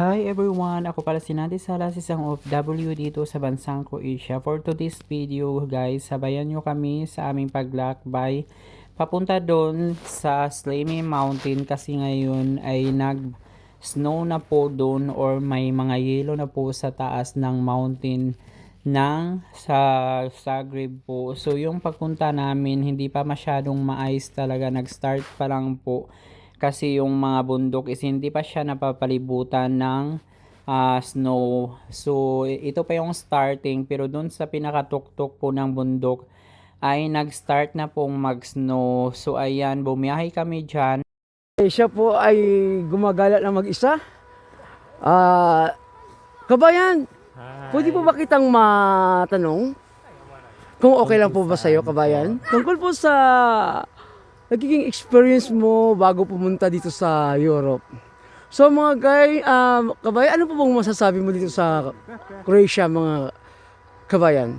Hi everyone! Ako pala si Nati Salas, isang OFW dito sa bansang Croatia. For today's video guys, sabayan nyo kami sa aming paglakbay papunta doon sa Slimy Mountain kasi ngayon ay nag snow na po doon or may mga yelo na po sa taas ng mountain ng sa Zagreb po. So yung pagpunta namin hindi pa masyadong maayos talaga nag-start pa lang po kasi yung mga bundok is hindi pa siya napapalibutan ng ah, snow. So ito pa yung starting pero doon sa pinakatuktok po ng bundok ay nag-start na pong mag-snow. So ayan, bumiyahe kami dyan. Eh, siya po ay gumagala na mag-isa. Ah, kabayan, pwede po ba kitang matanong? Kung okay lang po ba sa'yo, kabayan? Tungkol po sa nagiging experience mo bago pumunta dito sa Europe. So mga guy, um, kabayan, ano po bang masasabi mo dito sa Croatia, mga kabayan?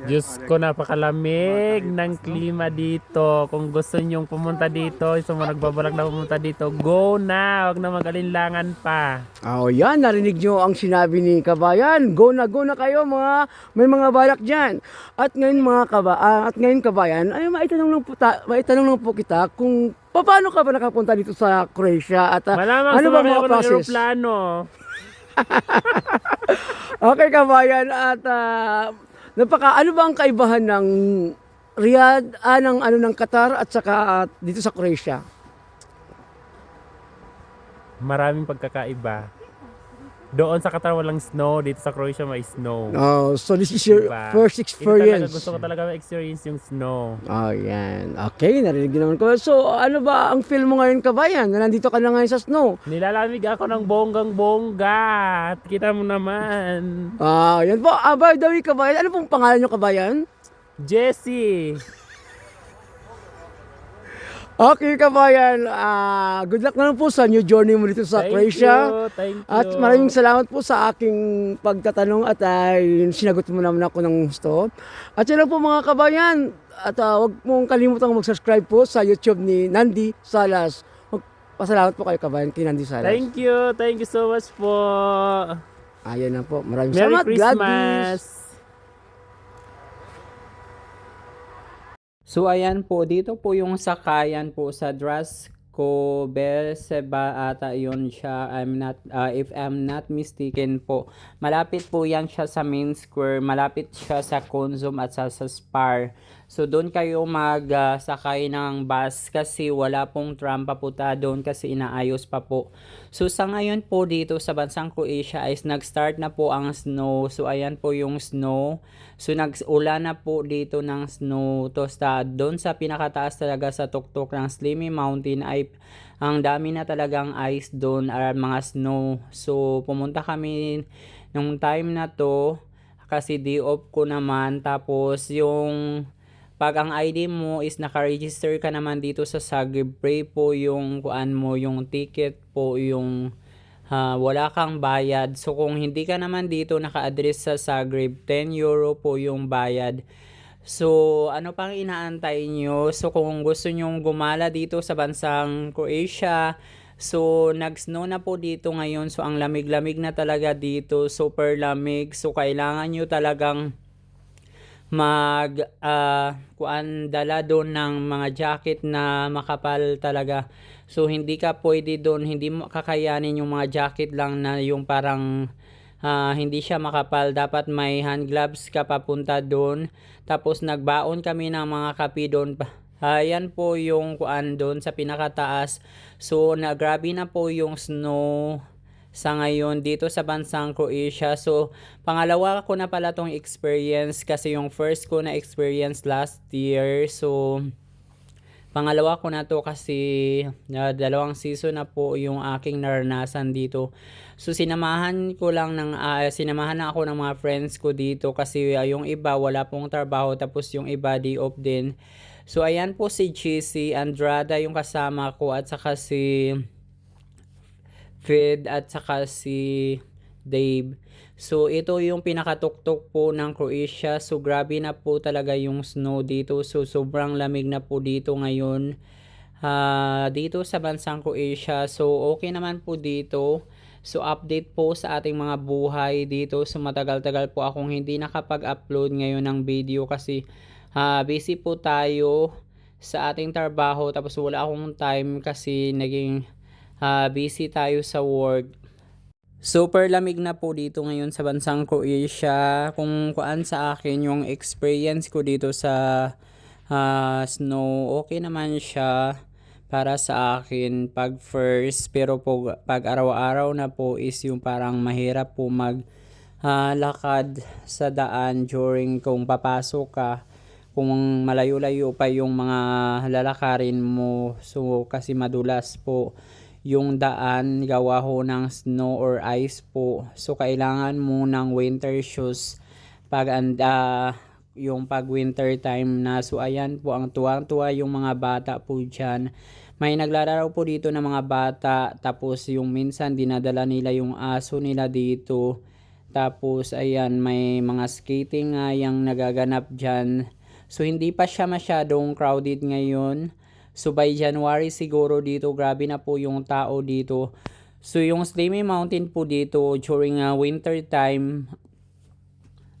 Diyos ko, napakalamig ng klima dito. Kung gusto nyong pumunta dito, sa mga nagbabalak na pumunta dito, go na! Huwag na mag-alinlangan pa. Oh, yan, narinig nyo ang sinabi ni Kabayan. Go na, go na kayo mga, may mga balak dyan. At ngayon mga kaba, ah, at ngayon Kabayan, ay maitanong lang po, ta, maitanong lang po kita kung paano ka ba nakapunta dito sa Croatia at ah, Malamang ano ba sumakay mga ako ng process? aeroplano. Okay Kabayan, at ah, napaka, ano ba ang kaibahan ng Riyadh, ah, ng, ano, ng Qatar at saka ah, dito sa Croatia? Maraming pagkakaiba. Doon sa Qatar walang snow, dito sa Croatia may snow. Oh, so this is your Diba? first Ito talaga, experience. gusto ko talaga ma-experience yung snow. Oh, yan. Okay, narinig naman ko. So, ano ba ang feel mo ngayon, kabayan, na nandito ka na ngayon sa snow? Nilalamig ako ng bonggang-bongga. At Kita mo naman. Ah, yan po. Ah, by the way, kabayan, ano pong pangalan nyo, kabayan? Jessie! Okay, kabayan. Ah, good luck na lang po sa new journey mo dito sa Thank Croatia. you, thank you. At maraming salamat po sa aking pagtatanong at ay sinagot mo naman ako ng gusto. At yan po mga kabayan. At ah, huwag mong kalimutang mag-subscribe po sa YouTube ni Nandi Salas. Pasalamat po kayo kabayan kay Nandi Salas. Thank you, thank you so much po. Ayan na po. Maraming Merry salamat. God bless. So ayan po, dito po yung sakayan po sa Drasko Berseba ata yun siya. I'm not, uh, if I'm not mistaken po. Malapit po yan siya sa main square. Malapit siya sa Consum at sa, sa Spar. So doon kayo magsakay ng bus kasi wala pong tram papunta doon kasi inaayos pa po. So sa ngayon po dito sa bansang Croatia is nag-start na po ang snow. So ayan po yung snow. So nag-ulan na po dito ng snow. To sa doon sa pinakataas talaga sa tuktok ng Slimy Mountain ay ang dami na talagang ice doon or mga snow. So pumunta kami nung time na to kasi day off ko naman tapos yung pag ang ID mo is naka-register ka naman dito sa pray po yung kuan mo, yung ticket po, yung ha, wala kang bayad. So kung hindi ka naman dito naka-address sa Zagreb, 10 euro po yung bayad. So ano pang inaantay nyo? So kung gusto nyong gumala dito sa bansang Croatia, So, nag-snow na po dito ngayon. So, ang lamig-lamig na talaga dito. Super lamig. So, kailangan nyo talagang mag ah, kuan dala doon ng mga jacket na makapal talaga. So hindi ka pwede doon, hindi mo kakayanin yung mga jacket lang na yung parang ah, hindi siya makapal. Dapat may hand gloves ka papunta doon. Tapos nagbaon kami ng mga kape doon. Ayan po yung kuan doon sa pinakataas. So na grabe na po yung snow sa ngayon dito sa bansang Croatia. So, pangalawa ko na pala tong experience kasi yung first ko na experience last year. So, pangalawa ko na to kasi uh, dalawang season na po yung aking naranasan dito. So, sinamahan ko lang ng, ah, sinamahan na ako ng mga friends ko dito kasi ah, yung iba wala pong trabaho tapos yung iba day off din. So, ayan po si GC Andrada yung kasama ko at saka si Fred at saka si Dave. So ito yung pinakatuktok po ng Croatia. So grabe na po talaga yung snow dito. So sobrang lamig na po dito ngayon. Ah, dito sa bansang Croatia. So okay naman po dito. So update po sa ating mga buhay dito. So matagal-tagal po akong hindi nakapag-upload ngayon ng video kasi ah, busy po tayo sa ating trabaho tapos wala akong time kasi naging ah, busy tayo sa work. Super lamig na po dito ngayon sa bansang Croatia. Kung kuan sa akin yung experience ko dito sa ah, snow, okay naman siya para sa akin pag first. Pero po, pag araw-araw na po is yung parang mahirap po mag ah, lakad sa daan during kung papasok ka kung malayo-layo pa yung mga lalakarin mo so kasi madulas po yung daan gawa ho ng snow or ice po. So kailangan mo ng winter shoes pag anda yung pag winter time na. So ayan po ang tuwang-tuwa yung mga bata po dyan. May naglalaro po dito ng mga bata tapos yung minsan dinadala nila yung aso nila dito. Tapos ayan may mga skating nga yung nagaganap dyan. So hindi pa siya masyadong crowded ngayon. So by January siguro dito grabe na po yung tao dito. So yung Slimy Mountain po dito during uh, winter time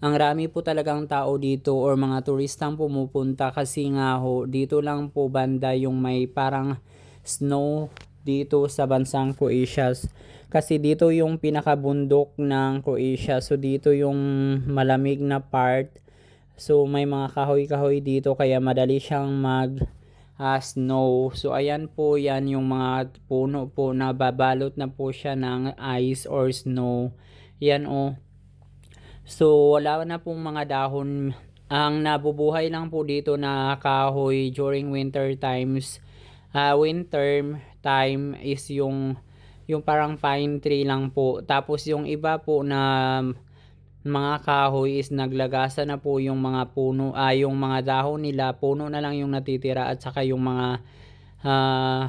ang rami po talagang tao dito or mga turistang pumupunta kasi nga ho dito lang po banda yung may parang snow dito sa bansang Croatia. Kasi dito yung pinakabundok ng Croatia. So dito yung malamig na part. So may mga kahoy-kahoy dito kaya madali siyang mag ah, snow. So ayan po yan yung mga puno po na babalot na po siya ng ice or snow. Yan oh. So wala na pong mga dahon. Ang nabubuhay lang po dito na kahoy during winter times. Ah, winter time is yung yung parang pine tree lang po. Tapos yung iba po na mga kahoy is naglagasa na po yung mga puno, ah, yung mga dahon nila, puno na lang yung natitira at saka yung mga ah,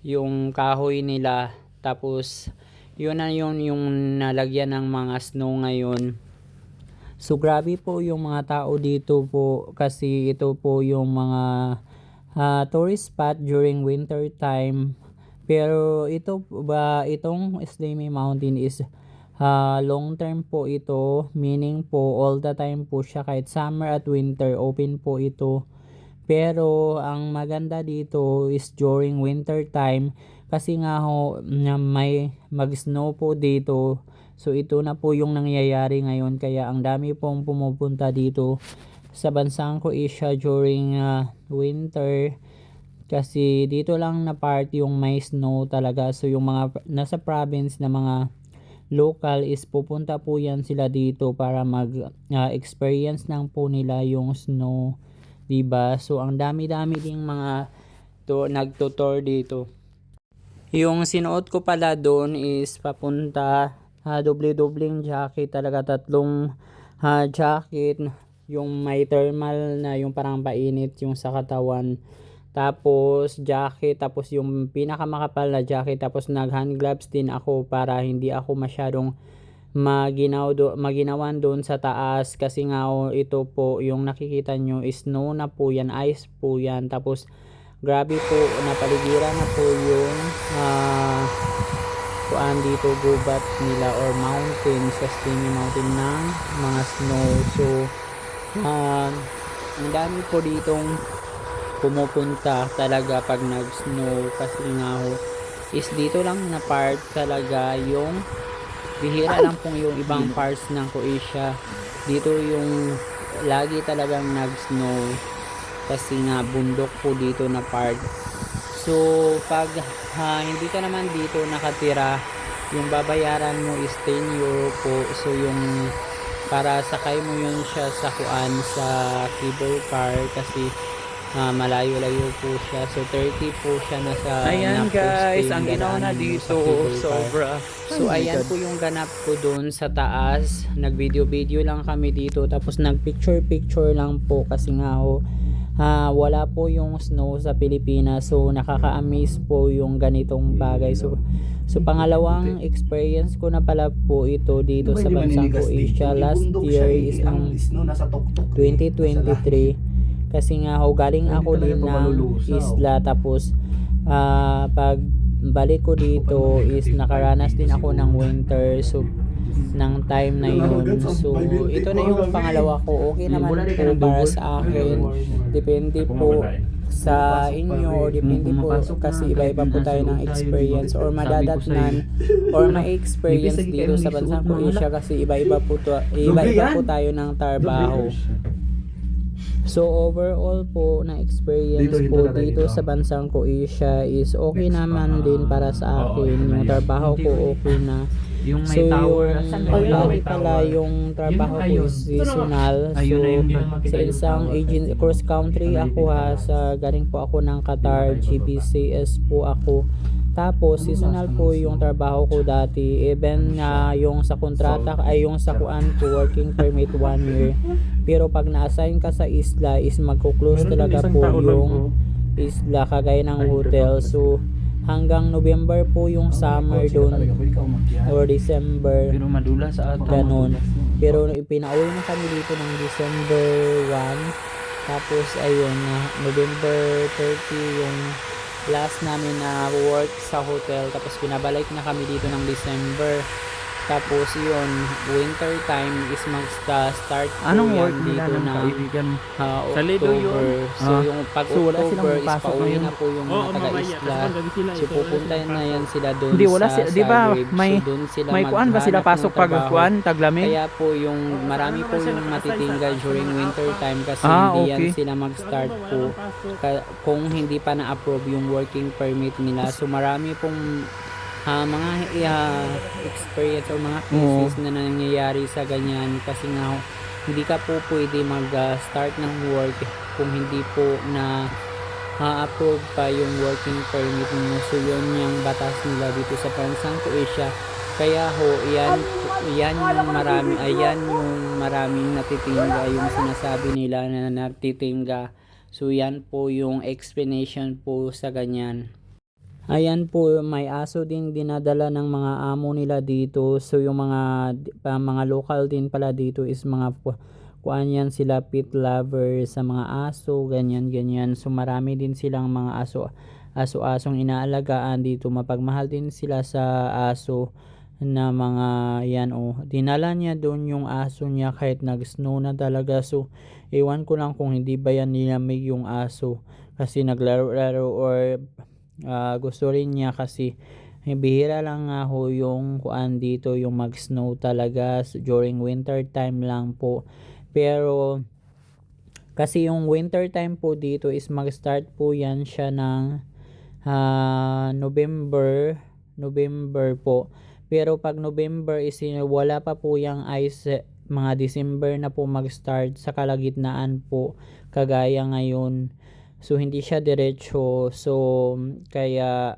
yung kahoy nila. Tapos yun na yun yung nalagyan ng mga snow ngayon. So grabe po yung mga tao dito po kasi ito po yung mga ah, tourist spot during winter time. Pero ito ba itong Slimy Mountain is Ah, long term po ito, meaning po all the time po siya kahit summer at winter open po ito. Pero ang maganda dito is during winter time kasi nga ho may mag-snow po dito. So ito na po yung nangyayari ngayon kaya ang dami pong pumupunta dito sa bansang Croatia during ah, winter kasi dito lang na part yung may snow talaga. So yung mga nasa province na mga local is pupunta po yan sila dito para mag ah, lang po nila yung snow 'di ba? So ang dami-dami ding mga to nagtutor dito. Yung sinuot ko pala doon is papunta uh, doble-dobleng jacket talaga tatlong ah, jacket. Yung may thermal na yung parang painit yung sa katawan tapos jacket, tapos yung pinakamakapal na jacket, tapos nag hand gloves din ako para hindi ako masyadong maginaw do, maginawan doon sa taas kasi nga oh, ito po yung nakikita nyo snow na po yan, ice po yan. Tapos grabe po, napaligiran na po yung ah kuan dito gubat nila or mountain sa Stingy Mountain ng mga snow. So, ah, ang dami po ditong pumupunta talaga pag nag-snow. Kasi nga ho is dito lang na part talaga yung bihira lang pong yung ibang parts ng Croatia. Dito yung lagi talagang nag-snow. Kasi nga bundok po dito na part. So pag ha, hindi ka naman dito nakatira yung babayaran mo is 10 euro po. So yung para sakay mo yun siya sa kuan sa cable car. Kasi Ah, malayo-layo po siya. So 30 po siya na sa Ayan na guys, ang ginawa na dito, sobra. So ayan po yung ganap ko doon sa taas. Nag-video-video lang kami dito tapos nag-picture-picture lang po kasi nga ho ah, wala po yung snow sa Pilipinas. So nakaka-amaze po yung ganitong bagay. So so pangalawang experience ko na pala po ito dito sa bansang Croatia. Last year is eh. 2023 kasi nga ho galing Hindi ako din ng isla. Tapos ah, pag balik ko dito is nakaranas din ako ng winter. So ng time na yun. So, ito na yung pangalawa ko. Okay naman po para sa akin. Depende po sa inyo or depende po kasi iba-iba po tayo ng experience or madadatnan or may experience dito sa bansang Croatia kasi iba-iba po to, iba-iba po tayo ng trabaho. So overall po na experience po dito sa bansang Croatia is okay naman din para sa akin. Yung trabaho ko okay na. Yung So may tower. yung lagi may pala tower? yung trabaho ko ayun. is seasonal. So Ayun na yung makita sa isang agent cross country ako ha sa galing po ako ng Qatar GPCS po ako. Tapos seasonal po yung trabaho ko dati. Even na yung sa kontrata ay yung sa kuan ko working permit one year. Pero pag na-assign ka sa isla is magko-close talaga po yung isla kagaya ng hotel. So hanggang November po yung summer doon or December. Pero madula sa ato. Ganon. Pero ipinauwi na kami dito ng December 1. Tapos ayun, na November 30 yung last namin na work sa hotel. Tapos pinabalik na kami dito ng December. Tapos yun, winter time is mag-start po Anong yan work nila dito ng na kaibigan? ah, Sa Lido yun. October. So Ah. yung pag So, wala silang October is pasok pauwi ngayon? na po yung mga taga-isla. So pupunta na yan sila doon Hindi, wala sa, si- di ba, may- so, doon sila May kuan ba sila pasok pag kuan taglamig? Kaya po yung marami po yung matitingga during winter time kasi Ah, hindi yan okay. sila mag-start po ka- kung hindi pa na-approve yung working permit nila. So marami pong ah, mga ah, experience or mga cases na nangyayari sa ganyan kasi nga hindi ka po pwede mag-start ng work kung hindi po na approve pa yung working permit mo. So yun yung batas nila dito sa bansang Croatia. Kaya ho, yan, yan yung marami, ayan yung maraming natitingga, yung sinasabi nila na natitingga. So yan po yung explanation po sa ganyan. Ayan po, may aso din dinadala ng mga amo nila dito. So yung mga pa, mga local din pala dito is mga kuan yan sila pet lovers sa mga aso, ganyan ganyan. So marami din silang mga aso aso-asong inaalagaan dito. Mapagmahal din sila sa aso na mga yan oh. Dinala niya doon yung aso niya kahit nag-snow na talaga. So ewan ko lang kung hindi ba yan nilamig yung aso kasi naglaro-laro or Ah, gusto rin niya kasi eh, bihira lang nga ho yung kuan dito yung mag-snow talaga during winter time lang po. Pero kasi yung winter time po dito is mag-start po yan siya ng ah, November, November po. Pero pag November is eh, wala pa po yung ice eh, mga December na po mag-start sa kalagitnaan po kagaya ngayon. So hindi siya diretso. So kaya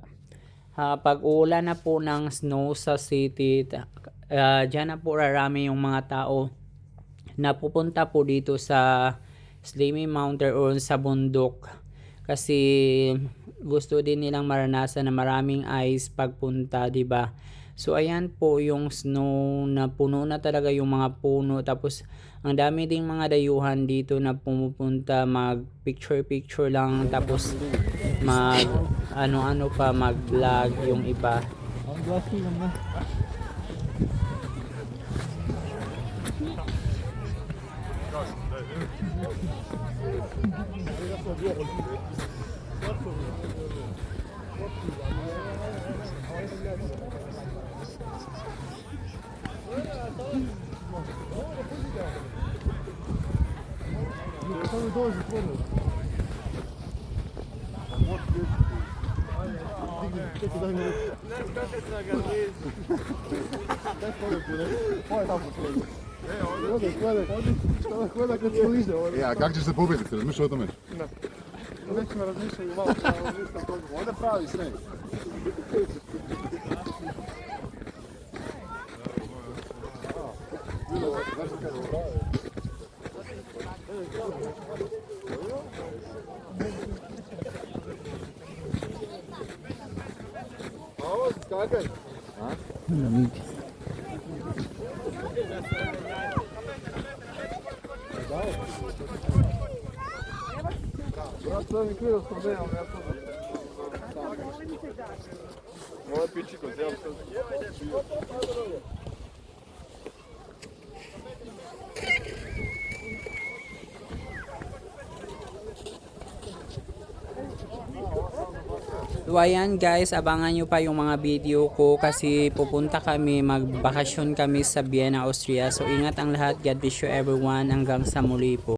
ah, pag ulan na po ng snow sa city, ah, dyan na po rarami yung mga tao na pupunta po dito sa Slimy Mountain or sa bundok. Kasi gusto din nilang maranasan na maraming ice pagpunta, 'di ba? So ayan po yung snow na puno na talaga yung mga puno tapos ang dami ding mga dayuhan dito na pumupunta mag picture picture lang tapos mag ano-ano pa mag vlog yung iba. dođi, pogledaj. Ne, se Ja, kako ćeš se pobediti, razmišljaj o tome? Ne. Nećemo razmišljati malo, ali nisam toga. Ovdje pravi sve. Bilo, znaš? А? Братовики розповідаємо, я тут. Молодпічико, взяв все. So ayan guys, abangan nyo pa yung mga video ko kasi pupunta kami, magbakasyon kami sa Vienna, Austria. So ingat ang lahat. God bless you everyone. Hanggang sa muli po.